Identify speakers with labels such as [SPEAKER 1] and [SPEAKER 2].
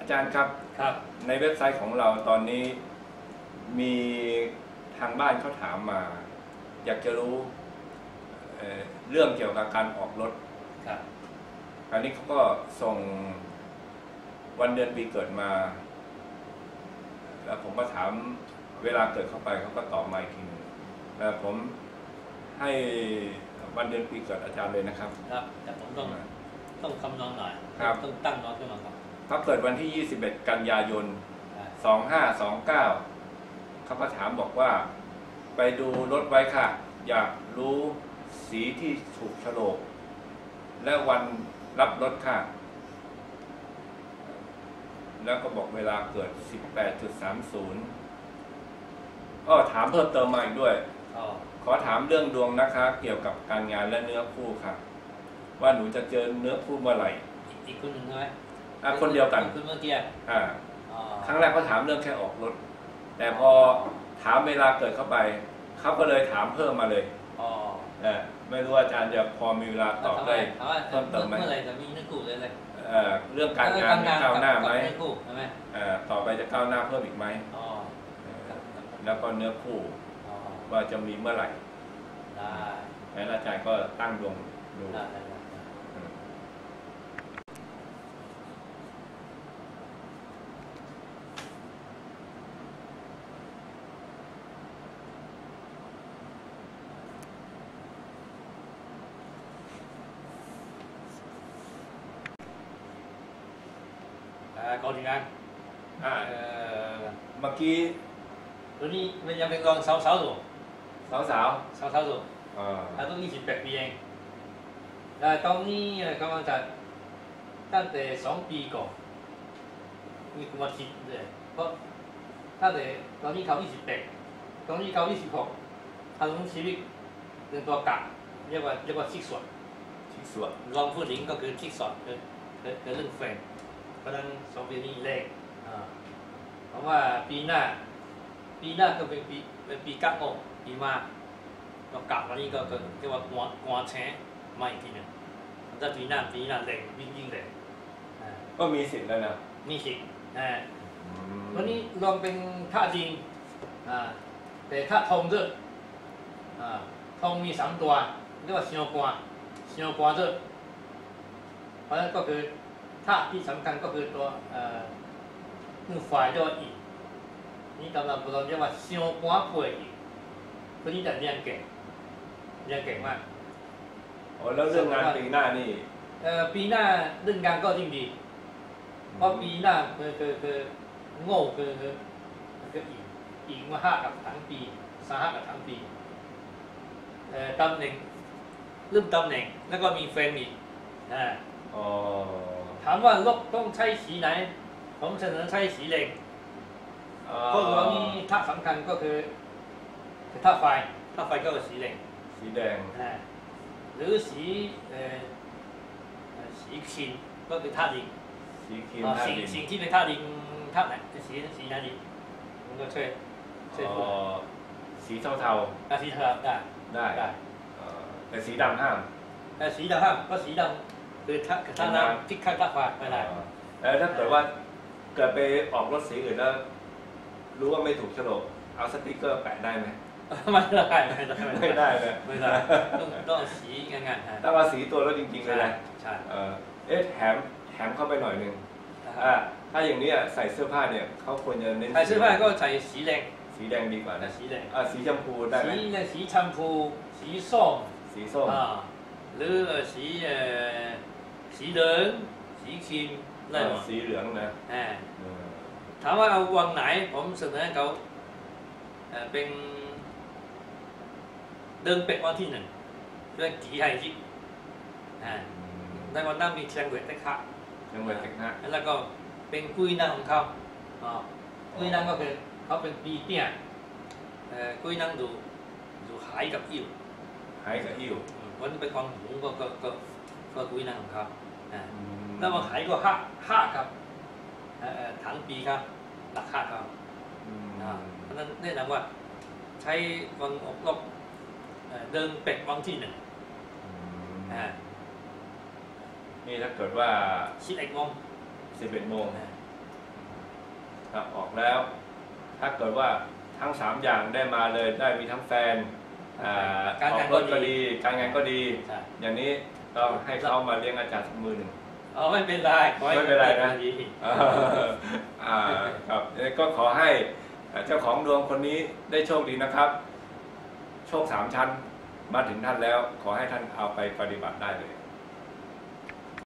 [SPEAKER 1] อาจารย์ครับ
[SPEAKER 2] ครับ
[SPEAKER 1] ในเว็บไซต์ของเราตอนนี้มีทางบ้านเขาถามมา อยากจะรู้เอ่อเรื่องเกี่ยวกับการออกรถ
[SPEAKER 2] ครับ
[SPEAKER 1] คราวนี้เขาก็ส่งวันเดือนปีเกิดมา แล้วผมก็ถามเวลาเกิดเข้าไปเขาก็ตอบมาอีกทีหนึงแล้วผมให้วันเดือนปีเกิดอาจารย์เลยนะครับ
[SPEAKER 2] ครับ แต่ผมต้องต้องคำนวณหน่อย
[SPEAKER 1] ครับ
[SPEAKER 2] ต้องตั้งน็อตขึ้นมาก่อน
[SPEAKER 1] เขาเกิดวันที่ 21 กันยายน
[SPEAKER 2] อ่า
[SPEAKER 1] สองห้าสองเก้าเขาก็ถามบอกว่า ไปดูรถไว้ค่ะ อยากรู้สีที่ถูกโฉลก และวันรับรถค่ะ แล้วก็บอกเวลาเกิด 18.30อ้อถามเพิ่มเติมมาอีกด้วย
[SPEAKER 2] อ๋อ
[SPEAKER 1] ขอถามเรื่องดวงนะคะ เกี่ยวกับการงานและเนื้อคู่ค่ะ ว่าหนูจะเจอเนื้อคู่เมื่อไหร่
[SPEAKER 2] อีกอีกคนหนึ่งใช่ไหม
[SPEAKER 1] อะคนเดียวกัน
[SPEAKER 2] คนเมื่อกี้
[SPEAKER 1] อ่า
[SPEAKER 2] อ๋อ
[SPEAKER 1] ครั้งแรกเขาถามเรื่องแค่ออกรถ แต่พอถามเวลาเกิดเข้าไปเขาก็เลยถามเพิ่มมาเลย
[SPEAKER 2] อ๋อ
[SPEAKER 1] เออไม่รู้ว่าอาจารย์จะพอมีเวลาตอบ
[SPEAKER 2] ทำไม
[SPEAKER 1] ได้
[SPEAKER 2] ถามว่า
[SPEAKER 1] เพิ่มเติมไหม
[SPEAKER 2] เมื่อไหร่จะมีเนื้อคู่เลยเลย
[SPEAKER 1] เอ่อเรื่องการงานเนี่ยก้าวหน้าไหม
[SPEAKER 2] เนื้อคู่ใช่ไหม
[SPEAKER 1] เอ่อต่อไปจะก้าวหน้าเพิ่มอีกไหม
[SPEAKER 2] อ๋อ
[SPEAKER 1] เออ
[SPEAKER 2] ครับครับ
[SPEAKER 1] แล้วก็เนื้อคู่
[SPEAKER 2] อ๋อ
[SPEAKER 1] ว่าจะมีเมื่อไหร่
[SPEAKER 2] ได้
[SPEAKER 1] แล้วอาจารย์ก็ตั้งดวงดู
[SPEAKER 2] ได้ได้ได้
[SPEAKER 1] เออ
[SPEAKER 2] อ่าก่อนถึงงาน
[SPEAKER 1] อ่า
[SPEAKER 2] เอ่อ
[SPEAKER 1] เมื่อกี้
[SPEAKER 2] ตัวนี้มันยังเป็นรองสาวสาวๆอยู่
[SPEAKER 1] สาวสาว
[SPEAKER 2] สาวสาวๆอยู่
[SPEAKER 1] ๆเอ่อ
[SPEAKER 2] อายุ28ปีเองแต่ตอนนี้กำลังจะตั้งแต่สองปีก่อนมีความคิดเลยเพราะตั้งแต่ตอนนี้เขา28ตอนนี้เขา26ทั้งชีวิตเป็นตัวกะเรียกว่าเรียกว่าชิกส่วน
[SPEAKER 1] ชิดสวด
[SPEAKER 2] รองผู้หญิงก็คือชิกส่วนคือคือคือเรื่องแฟน เพราะฉะนั้นสองปีนี้แรกอ่าเพราะว่าปีหน้า ปีหน้าก็เป็นปีเป็นปีกักโงปีมาเรากลับวันนี้ก็ก็เรียกว่ากวาดกวาดแชร์มาอีกทีหนึ่งถ้าปีหน้าปีหน้าแรงยิ่งยิ่งแรงอ่า
[SPEAKER 1] ก็มีสิทธิ์แล้วนะ
[SPEAKER 2] นี่สิอ่า
[SPEAKER 1] อืม
[SPEAKER 2] วันนี้ลองเป็นท่าจริงอ่าแต่ท่าทองด้วยอ่าทองมีสามตัวเรียกว่าเซียวกวาเซียวกวาด้วยเพราะฉะนั้นก็คือ ท่าที่สำคัญก็คือตัวเอ่อมือฝ่ายเรียกว่าอีนี่กำลังเราเรียกว่าเซียวกวาป่วยอีคนนี้แต่เรียนเก่งเรียนเก่งมาก
[SPEAKER 1] โอ้แล้วเรื่องงานปีหน้านี่
[SPEAKER 2] เอ่อปีหน้าเรื่องงานก็ยิ่งดีเพราะปีหน้าคือคือคือโง่คือคือคืออีกอีกมาห้ากับทั้งปีสาหัสกับทั้งปีเอ่อตำแหน่งเริ่มตำแหน่งแล้วก็มีแฟนอีกอ่า
[SPEAKER 1] อ๋อ
[SPEAKER 2] ถามว่าลกต้องใช้สีไหน ผมเสนอใช้สีเหล็กเพราะว่ามีท่าสำคัญก็คือคือท่าไฟท่าไฟก็คือสีเหล็ก
[SPEAKER 1] สีแดง
[SPEAKER 2] อ่าหรือสีเอ่อเอ่อสีคินก็คือท่าดิน
[SPEAKER 1] สีครีม
[SPEAKER 2] อ่า
[SPEAKER 1] ท่า
[SPEAKER 2] สิ่ง
[SPEAKER 1] ดิน
[SPEAKER 2] สิ่งที่เป็นท่าดินท่าไหนสีสีไหนดิมันก็ช่วยช่วย
[SPEAKER 1] อ๋
[SPEAKER 2] พูด
[SPEAKER 1] อสีเทาเทา
[SPEAKER 2] อาสีเทาได้
[SPEAKER 1] ๆได้
[SPEAKER 2] ได้
[SPEAKER 1] เอ่อแต่สีดำห้าม
[SPEAKER 2] แต่สีดำห้ามเพราะสีดำ คือท่าคือท่า
[SPEAKER 1] เป็นน้ำ
[SPEAKER 2] น้ำที่ข้างท่าฟ้าไม่ได้
[SPEAKER 1] อ๋อแล้วถ้าเกิดว่าเกิดไปออกรถสีอื่นแล้วรู้ว่าไม่ถูกโฉลกเอาสติกเกอร์แปะได้ไหม
[SPEAKER 2] ไม่ได้ไม่ได้
[SPEAKER 1] ไม่ได้เลย
[SPEAKER 2] ไม่ได้ต้องต้องสีงานๆฮะ
[SPEAKER 1] ต้องเอาสีตัวรถจริงๆเลยนะ
[SPEAKER 2] ใช่
[SPEAKER 1] เอ่อเอ๊ะแถมแถมเข้าไปหน่อยหนึ่งอ่าถ้าอย่างเนี้ยใส่เสื้อผ้าเนี่ยเขาควรจะเน้น
[SPEAKER 2] ใส่เสื้อผ้าก็ใส่สีแดง
[SPEAKER 1] สีแดงดีกว่า
[SPEAKER 2] แต่
[SPEAKER 1] นะ
[SPEAKER 2] สีแดง
[SPEAKER 1] อ่าสีชมพูได้ไหม
[SPEAKER 2] สีเนี่ยสีชมพูสีส้ม
[SPEAKER 1] สีส้ม
[SPEAKER 2] อ่าหรือเอ่อสีเอ่อ สีเหลืองสีครีมได้หมด
[SPEAKER 1] สีเหลืองนะ
[SPEAKER 2] อ่า
[SPEAKER 1] เออ
[SPEAKER 2] ถามว่าเอาวังไหนผมเสนอให้เขาเอ่อเป็นเดินเป็ดวันที่หนึ่งเรื่องกี่ไห่ยิกอ่าในวันนั้นมีเชียงเวทได้ค่ะ
[SPEAKER 1] ยังเวทเทคนะ
[SPEAKER 2] แล้วก็เป็นกุยนางของเขาอ๋อกุยนางก็คือเขาเป็นปีเตี้ยเอ่อกุยนางดูดูหายกับอิ่ว
[SPEAKER 1] หายกับอิ่ว
[SPEAKER 2] วันนี้เป็นความหูก็ก็ ก็ก็กุยนางของเขาอ่า
[SPEAKER 1] อืม
[SPEAKER 2] แล้วมาหายก็ห้าห้าครับเอ่อเอ่อถังปีครับ หลักห้าครับ
[SPEAKER 1] อืม
[SPEAKER 2] อ่าเพราะฉะนั้นแนะนำว่าใช้วันอบรมเอ่อเดินเป็ดวันที่หนึ่ง
[SPEAKER 1] อืม
[SPEAKER 2] อ่า
[SPEAKER 1] นี่ถ้าเกิดว่า
[SPEAKER 2] ชิดเอกโมง
[SPEAKER 1] 11โมง
[SPEAKER 2] อ่า
[SPEAKER 1] ครับออกแล้ว ถ้าเกิดว่าทั้งสามอย่างได้มาเลยได้มีทั้งแฟนอ่า
[SPEAKER 2] การ
[SPEAKER 1] ออก
[SPEAKER 2] งาน
[SPEAKER 1] ร
[SPEAKER 2] ก็
[SPEAKER 1] ถก็
[SPEAKER 2] ดี
[SPEAKER 1] ดี การงานก็ดี
[SPEAKER 2] ใช่
[SPEAKER 1] อย่างนี้ ต้องให้เขามาเลี้ยงอาจารย์สักมือหนึ่ง
[SPEAKER 2] เออไม่เป็นไรขอให้
[SPEAKER 1] ไม่เป็นไรนะ
[SPEAKER 2] ดี
[SPEAKER 1] อ่าอ่าครับก็ขอให้เจ้าของดวงคนนี้ได้โชคดีนะครับ โชคสามชั้นมาถึงท่านแล้ว ขอให้ท่านเอาไปปฏิบัติได้เลย